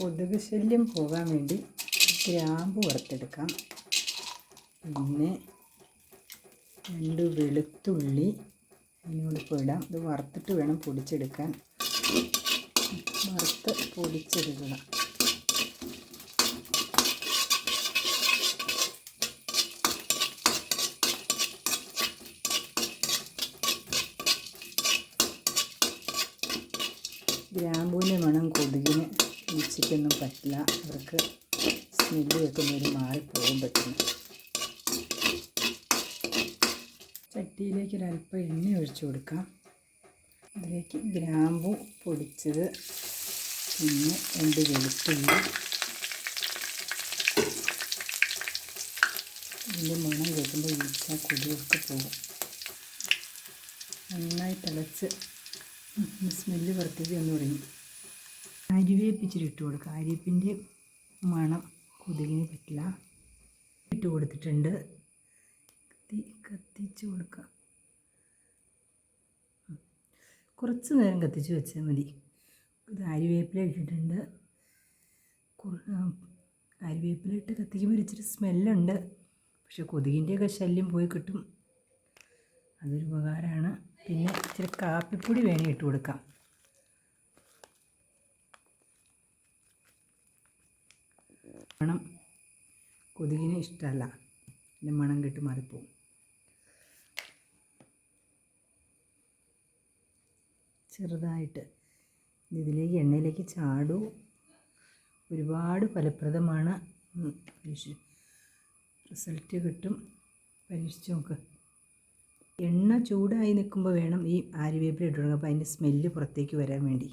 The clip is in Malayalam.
കൊതുക് ശല്യം പോകാൻ വേണ്ടി ഗ്രാമ്പ് വറുത്തെടുക്കാം. പിന്നെ രണ്ട് വെളുത്തുള്ളി അതിനോടൊപ്പം ഇടാം. ഇത് വറുത്തിട്ട് വേണം പൊടിച്ചെടുക്കാൻ. വറുത്ത് പൊടിച്ചെടുക്കണം. ഗ്രാമ്പൂവിന്റെ മണം കൊതുകിന് ഈച്ചയ്ക്കൊന്നും പറ്റില്ല. അവർക്ക് സ്മെല്ല് വെക്കുന്നതിന് മാറിപ്പോകും പറ്റില്ല ചട്ടിയിലേക്ക് ഒരല്പം എണ്ണ ഒഴിച്ചു കൊടുക്കാം. അതിലേക്ക് ഗ്രാമ്പു പൊടിച്ചത് പിന്നെ രണ്ട് വെളുത്തുള്ളി. ഇതിന്റെ മണം കേൾക്കുമ്പോൾ ഈച്ച കുടിയൊക്കെ പോകും. നന്നായി തിളച്ച് സ്മെല്ല് വന്നു തുടങ്ങി. അരിവേപ്പ് ഇച്ചിരി ഇട്ട് കൊടുക്കുക. അരിപ്പിന്റെ മണം കൊതുകിന് പറ്റില്ല. ഇട്ട് കൊടുത്തിട്ടുണ്ട്. കത്തി കത്തിച്ച് കൊടുക്കുക. കുറച്ച് നേരം കത്തിച്ച് വെച്ചാൽ മതി. ഇത് അരിവേപ്പില ഇട്ടിട്ടുണ്ട്. അരിവേപ്പില ഇട്ട് കത്തിക്കുമ്പോൾ ഇച്ചിരി സ്മെല്ലുണ്ട്. പക്ഷെ കൊതുകിന്റെയൊക്കെ ശല്യം പോയി കിട്ടും. അതൊരു ഉപകാരമാണ്. പിന്നെ ഇച്ചിരി കാപ്പിപ്പൊടി വേണേൽ ഇട്ട് കൊടുക്കാം. മണം കൊതുകിന് ഇഷ്ടമല്ല. എന്റെ മണം കെട്ട് മാറിപ്പോവും. ചെറുതായിട്ട് ഇതിലേക്ക് എണ്ണയിലേക്ക് ചാടൂ. ഒരുപാട് ഫലപ്രദമാണ്. റിസൾട്ട് കിട്ടും. പരീക്ഷിച്ച് നോക്ക്. എണ്ണ ചൂടായി നിൽക്കുമ്പോൾ വേണം ഈ ആര്യവേപ്പില ഇട്ട് കൊടുക്കുക അപ്പോൾ അതിന്റെ സ്മെല്ല് പുറത്തേക്ക് വരാൻ വേണ്ടി.